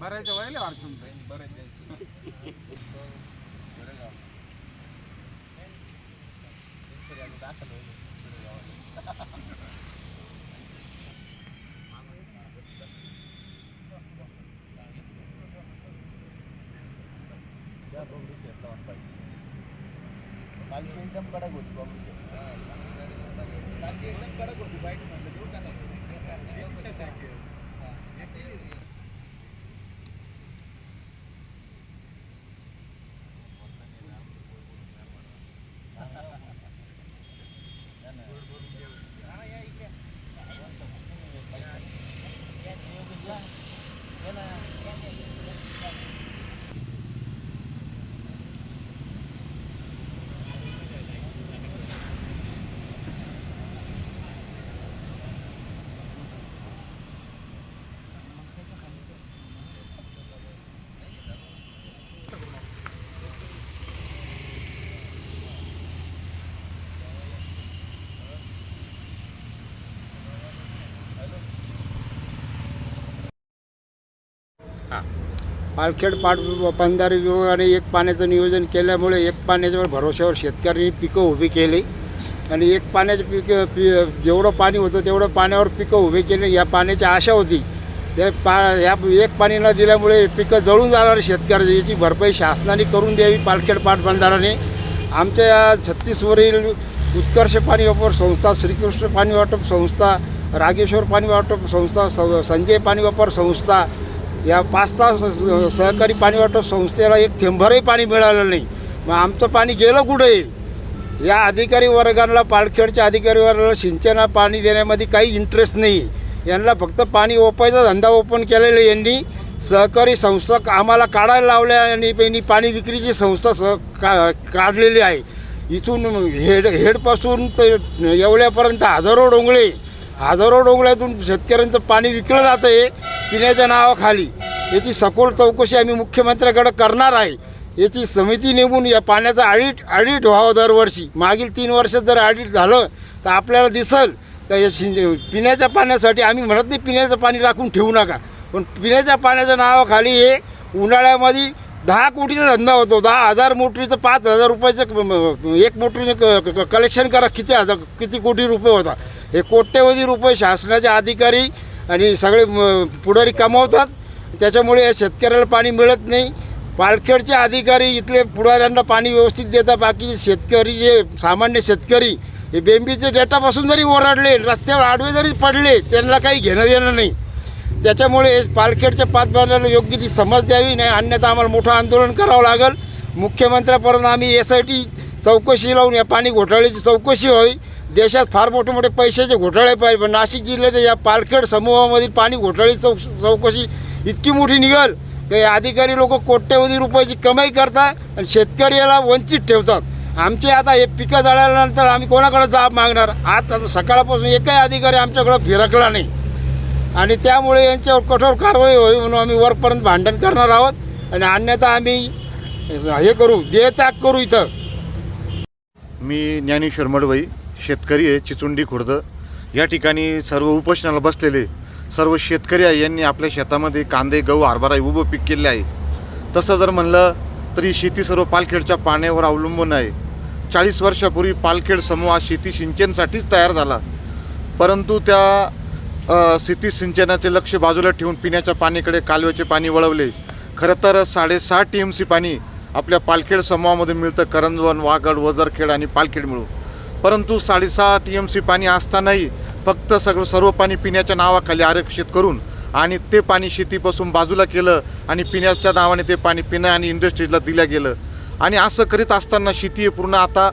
बरायचं वय वाट तुमचं एकदम कडक होती एकदम कडक होती बाईक पालखेड पाट बंधारे विभागाने एक पाण्याचं नियोजन केल्यामुळे एक पाण्याच्या भरोश्यावर शेतकऱ्यांनी पिकं उभी केली. आणि एक पाण्याचे पिकं पि जेवढं पाणी होतं तेवढं पाण्यावर पिकं उभी केली. या पाण्याची आशा होती. ते पा या एक पाणी न दिल्यामुळे पिकं जळून जाणार शेतकऱ्याची याची भरपाई शासनाने करून द्यावी पालखेड पाट बंधाराने आमच्या या छत्तीसवरील उत्कर्ष पाणी वापर संस्था श्रीकृष्ण पाणी वाटप संस्था रागेश्वर पाणी वाटप संस्था स संजय पाणी वापर संस्था या पाच सहा सहकारी पाणी वाटप संस्थेला एक थेंबरही पाणी मिळालं नाही. मग आमचं पाणी गेलं कुठे? या अधिकारी वर्गांना पालखेडच्या अधिकारी वर्गाला सिंचना पाणी देण्यामध्ये काही इंटरेस्ट नाही. यांना फक्त पाणी ओपायचा धंदा ओपन केलेला आहे. यांनी सहकारी संस्था आम्हाला काढायला लावल्या आणि यांनी पाणी विक्रीची संस्था स का काढलेली आहे. इथून हेड हेडपासून ते येवल्यापर्यंत हजारो डोंगळे हजारो डोंगळ्यातून शेतकऱ्यांचं पाणी विकलं जातं आहे पिण्याच्या नावाखाली. याची सखोल चौकशी आम्ही मुख्यमंत्र्याकडे करणार आहे. याची समिती नेमून या पाण्याचं ऑडिट ऑडिट व्हावं दरवर्षी. मागील तीन वर्षात जर ऑडिट झालं तर आपल्याला दिसल का या शिंज पिण्याच्या पाण्यासाठी आम्ही म्हणत नाही पिण्याचं पाणी राखून ठेवू नका. पण पिण्याच्या पाण्याच्या नावाखाली हे उन्हाळ्यामध्ये दहा कोटीचा धंदा होतो. दहा हजार मोटरीचं पाच हजार रुपयाचं एक मोटरीचं क- कलेक्शन करा किती हजार किती कोटी रुपये होता हे कोट्यवधी रुपये शासनाचे अधिकारी आणि सगळे पुढारी कमावतात. त्याच्यामुळे या शेतकऱ्याला पाणी मिळत नाही. पालखेडचे अधिकारी इथले पुढाऱ्यांना पाणी व्यवस्थित देतात. बाकीचे शेतकरी जे सामान्य शेतकरी हे बेंबीचे डेटापासून जरी ओरडले रस्त्यावर आडवे जरी पडले त्यांना काही घेणं देणं नाही. त्याच्यामुळे पालखेडच्या पाचबांधांना योग्य ती समज द्यावी नाही अन्यथा आम्हाला मोठं आंदोलन करावं लागेल. मुख्यमंत्र्यापर्यंत आम्ही एस आय टी चौकशी लावून या पाणी घोटाळ्याची चौकशी व्हावी. देशात फार मोठे मोठे पैशाचे घोटाळे पाहिजे पण नाशिक जिल्ह्यात या पालखेड समूहामधील पाणी घोटाळी चौक चौकशी इतकी मोठी निघल की अधिकारी लोक कोट्यवधी रुपयाची कमाई करतात आणि शेतकऱ्याला वंचित ठेवतात. आमचे आता हे पिकं जळाल्यानंतर आम्ही कोणाकडे जाब मागणार? आज आता सकाळपासून एकही अधिकारी आमच्याकडं फिरकला नाही. आणि त्यामुळे यांच्यावर कठोर कारवाई होईल म्हणून आम्ही वरपर्यंत भांडण करणार आहोत. आणि अन्यथा आम्ही हे करू देहत्याग करू इथं. मी ज्ञानेश्वर मडवई. शेतकरी आहे चिचुंडी खुर्द. या ठिकाणी सर्व उपोषणाला बसलेले सर्व शेतकरी आहे यांनी आपल्या शेतामध्ये कांदे गहू हरभरा उभं पीक केले आहे. तसं जर म्हणलं तरी शेती सर्व पालखेडच्या पाण्यावर अवलंबून आहे. चाळीस वर्षापूर्वी पालखेड समूह हा शेती सिंचनसाठीच तयार झाला. परंतु त्या शेती सिंचनाचे लक्ष बाजूला ठेवून पिण्याच्या पाणीकडे कालव्याचे पाणी वळवले. खरं तर साडेसहा टी एम सी पाणी आपल्या पालखेड समूहामध्ये मिळतं. करंजवन वागड वजरखेड आणि पालखेड मिळून परंतु साडेसहा टी एम सी पाणी असतानाही फक्त सगळं सर्व पाणी पिण्याच्या नावाखाली आरक्षित करून आणि ते पाणी शेतीपासून बाजूला केलं आणि पिण्याच्या नावाने ते पाणी पिणं आणि इंडस्ट्रीजला दिलं गेलं. आणि असं करीत असताना शेती हे पूर्ण आता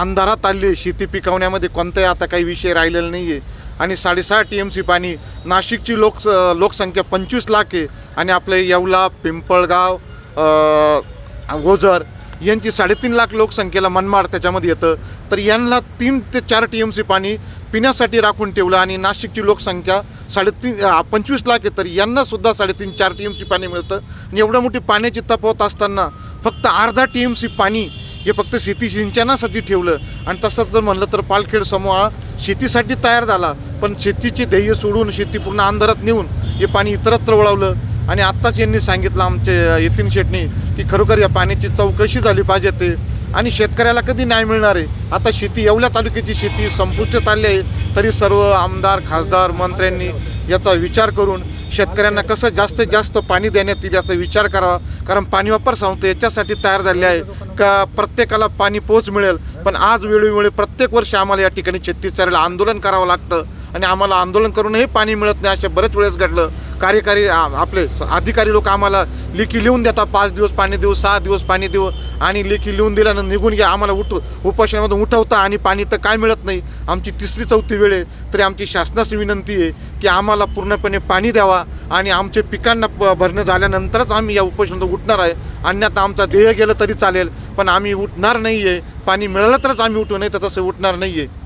अंधारात आली. शेती पिकवण्यामध्ये कोणताही आता काही विषय राहिलेला नाही आहे आणि साडेसहा टी एम सी पाणी नाशिकची लोक लोकसंख्या पंचवीस लाख आहे आणि आपले येवला पिंपळगाव अ, ओझर यांची साडेतीन लाख लोकसंख्येला मनमाड त्याच्यामध्ये येतं. तर यांना तीन ते चार टी एम सी पाणी पिण्यासाठी राखून ठेवलं आणि नाशिकची लोकसंख्या साडेतीन पंचवीस लाख आहे तर यांनासुद्धा साडेतीन चार टी एम सी पाणी मिळतं. आणि एवढं मोठी पाण्याची तपवत असताना फक्त अर्धा टी एम सी पाणी हे फक्त शेती सिंचनासाठी ठेवलं. आणि तसंच जर म्हणलं तर पालखेड समूह हा शेतीसाठी तयार झाला पण शेतीचे ध्येय सोडून शेती पूर्ण अंधारात नेऊन हे पाणी इतरत्र वळवलं. आणि आत्ताच यांनी सांगितलं आमचे यतीन शेटणी की खरोखर या पाण्याची चौकशी झाली पाहिजे ते. आणि शेतकऱ्याला कधी न्याय मिळणार आहे? आता शेती येवल्या तालुक्याची शेती संपुष्टात आली आहे तरी सर्व आमदार खासदार मंत्र्यांनी याचा विचार करून शेतकऱ्यांना कसं जास्तीत जास्त पाणी देण्यात येईल याचा विचार करावा. कारण पाणी वापर संस्था याच्यासाठी तयार झाले आहे. का प्रत्येकाला पाणी पोच मिळेल. पण आज वेळोवेळी प्रत्येक वर्षी आम्हाला या ठिकाणी छत्तीस आंदोलन करावं लागतं. आणि आम्हाला आंदोलन करूनही पाणी मिळत नाही अशा बरेच वेळेस घडलं. कार्यकारी आपले अधिकारी लोक आम्हाला लेखी लिहून देतात. पाच दिवस पाणी देऊ सहा दिवस पाणी देऊ. आणि लेखी लिहून दिल्यानं निघून घ्या आम्हाला उठ उपोषणामधून उठवता आणि पाणी तर काय मिळत नाही. आमची तिसरी चौथी वेळ आहे. तरी आमची शासनाची विनंती आहे की आम्हाला पूर्णपणे पाणी द्यावा. आणि आमचे पिकांना प भरणं झाल्यानंतरच आम्ही या उपोषणातून उठणार आहे. अन्यथा आमचा ध्येय गेलं तरी चालेल पण आम्ही उठणार नाही आहे पाणी मिळालं तरच आम्ही उठू नाही तर तसं उठणार नाही आहे